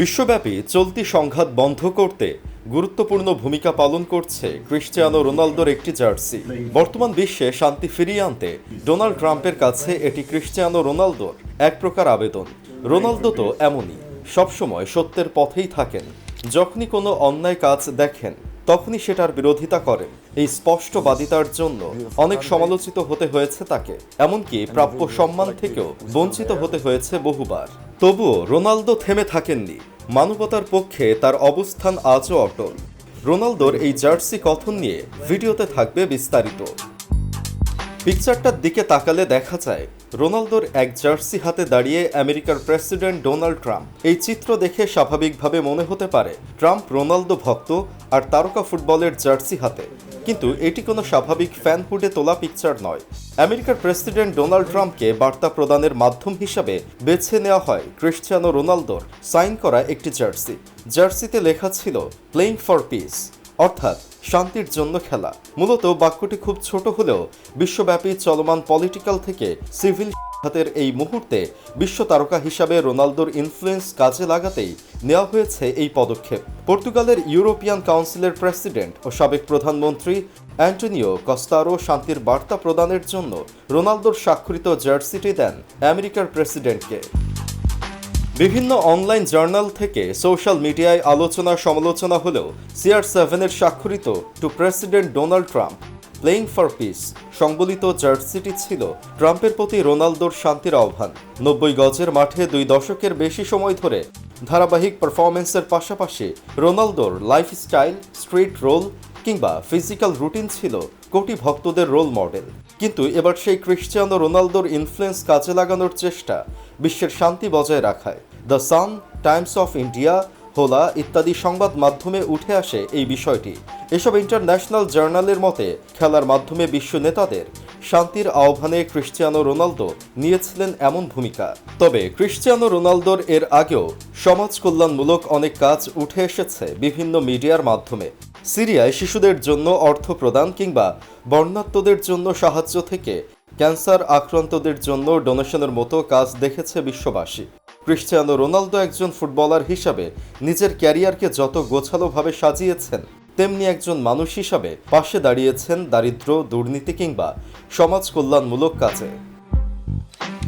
বিশ্বব্যাপী চলতি সংঘাত বন্ধ করতে গুরুত্বপূর্ণ ভূমিকা পালন করছে ক্রিশ্চিয়ানো রোনালদোর একটি জার্সি। বর্তমান বিশ্বে শান্তি ফিরিয়ে আনতে ডোনাল্ড ট্রাম্পের কাছে এটি ক্রিশ্চিয়ানো রোনালদোর এক প্রকার আবেদন। রোনালদো তো এমনই, সবসময় সত্যের পথেই থাকেন। যখনই কোনো অন্যায় কাজ দেখেন, তখনই সেটার বিরোধিতা করেন। এই স্পষ্টবাদিতার জন্য অনেক সমালোচিত হতে হয়েছে তাকে, এমনকি প্রাপ্য সম্মান থেকেও বঞ্চিত হতে হয়েছে বহুবার। তবুও রোনালদো থেমে থাকেননি। মানবতার পক্ষে তার অবস্থান আজও অটল। রোনালদোর এই জার্সি কথন নিয়ে ভিডিওতে থাকবে বিস্তারিত। পিকচারটার দিকে তাকালে দেখা যায় রোনালদোর এক জার্সি হাতে দাঁড়িয়ে আমেরিকার প্রেসিডেন্ট ডোনাল্ড ট্রাম্প। এই চিত্র দেখে স্বাভাবিকভাবে মনে হতে পারে, ট্রাম্প রোনালদো ভক্ত আর তারকা ফুটবলের জার্সি হাতে। কিন্তু এটি কোনো স্বাভাবিক ফ্যানহুডে তোলা পিকচার নয়। আমেরিকার প্রেসিডেন্ট ডোনাল্ড ট্রাম্পকে বার্তা প্রদানের মাধ্যম হিসাবে বেছে নেওয়া হয় ক্রিশ্চিয়ানো রোনালদোর সাইন করা একটি জার্সি। জার্সিতে লেখা ছিল প্লেইং ফর পিস অর্থাৎ শান্তির জন্য খেলা। মূলত বাক্যটি খুব ছোট হলেও বিশ্বব্যাপী চলমান পলিটিক্যাল থেকে সিভিল হাতের এই মুহূর্তে বিশ্ব তারকা হিসাবে রোনালদোর ইনফ্লুয়েন্স কাজে লাগাতেই নেওয়া হয়েছে এই পদক্ষেপ। পর্তুগালের ইউরোপিয়ান কাউন্সিলের প্রেসিডেন্ট ও সাবেক প্রধানমন্ত্রী অ্যান্টনিও কস্তারো শান্তির বার্তা প্রদানের জন্য রোনালদোর স্বাক্ষরিত জার্সিটি দেন আমেরিকার প্রেসিডেন্টকে। বিভিন্ন অনলাইন জার্নাল থেকে সোশ্যাল মিডিয়ায় আলোচনা সমালোচনা হলেও সিআর সেভেনের স্বাক্ষরিত to president Donald Trump playing for peace সংবলিত জার্সিটি ছিল ট্রাম্পের প্রতি রোনালদোর শান্তির আহ্বান। নব্বই গজের মাঠে দুই দশকের বেশি সময় ধরে ধারাবাহিক পারফরমেন্সের পাশাপাশি রোনালদোর লাইফস্টাইল, স্ট্রিট রোল কিংবা ফিজিক্যাল রুটিন ছিল কোটি ভক্তদের রোল মডেল। কিন্তু এবার সেই ক্রিশ্চিয়ানো রোনালদোর ইনফ্লুয়েন্স কাজে লাগানোর চেষ্টা বিশ্বের শান্তি বজায় রাখায়। The Sun Times of India হোলা ইত্যাদি সংবাদ মাধ্যমে উঠে আসে এই বিষয়টি। এসব ইন্টারন্যাশনাল জার্নালের মতে, খেলার মাধ্যমে বিশ্ব নেতাদের শান্তির আহ্বানে ক্রিশ্চিয়ানো রোনালদো নিয়েছিলেন এমন ভূমিকা। তবে ক্রিশ্চিয়ানো রোনালদোর এর আগেও সমাজ কল্যাণমূলক অনেক কাজ উঠে এসেছে বিভিন্ন মিডিয়ার মাধ্যমে। সিরিয়ায় শিশুদের জন্য অর্থ প্রদান কিংবা বর্ণাত্মদের জন্য সাহায্য থেকে ক্যান্সার আক্রান্তদের জন্য ডোনেশনের মতো কাজ দেখেছে বিশ্ববাসী। ক্রিশ্চিয়ানো রোনালদো একজন ফুটবলার হিসাবে নিজের ক্যারিয়ারকে যত গোছালোভাবে সাজিয়েছেন, তেমনি একজন মানুষ হিসাবে পাশে দাঁড়িয়েছেন দারিদ্র, দুর্নীতি কিংবা সমাজ কল্যাণমূলক কাজে।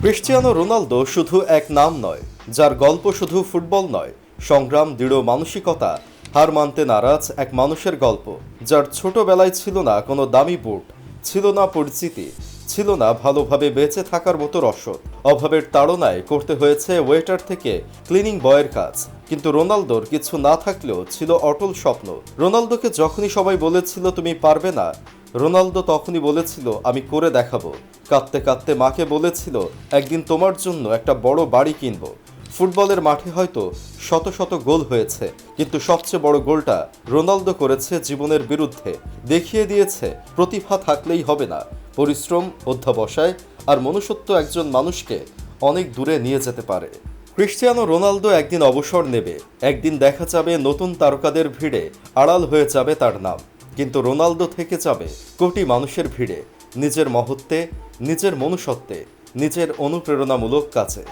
ক্রিশ্চিয়ানো রোনালদো শুধু এক নাম নয়, যার গল্প শুধু ফুটবল নয়, সংগ্রাম, দৃঢ় মানসিকতা হার মানতে নারাজ এক মানুষের গল্প, যার ছোটবেলায় ছিল না কোনো দামি বুট, ছিল না পরিচিতি, ছিল না ভালোভাবে বেঁচে থাকার মতো রসদ। অভাবের তাড়নায় করতে হয়েছে ওয়েটার থেকে ক্লিনিং বয়ের কাজ। কিন্তু রোনালদোর কিছু না থাকলেও ছিল অটল স্বপ্ন। রোনালদোকে যখনই সবাই বলেছিল, তুমি পারবে না, রোনালদো তখনই বলেছিল, আমি করে দেখাবো। কাঁদতে কাঁদতে মাকে বলেছিল, একদিন তোমার জন্য একটা বড় বাড়ি কিনবো। ফুটবলের মাঠে হয়তো শত শত গোল হয়েছে, কিন্তু সবচেয়ে বড় গোলটা রোনালদো করেছে জীবনের বিরুদ্ধে। দেখিয়ে দিয়েছে, প্রতিভা থাকলেই হবে না। পরিশ্রম, অধ্যাবসায় আর মনুষ্যত্ব একজন মানুষকে অনেক দূরে নিয়ে যেতে পারে। ক্রিশ্চিয়ানো রোনালদো একদিন অবসর নেবে। একদিন দেখা যাবে নতুন তারকাদের ভিড়ে আড়াল হয়ে যাবে তার নাম। কিন্তু রোনালদো থেকে যাবে কোটি মানুষের ভিড়ে, নিজের মহত্বে নিজের মনুষ্যত্বে, নিজের অনুপ্রেরণামূলক কাজে।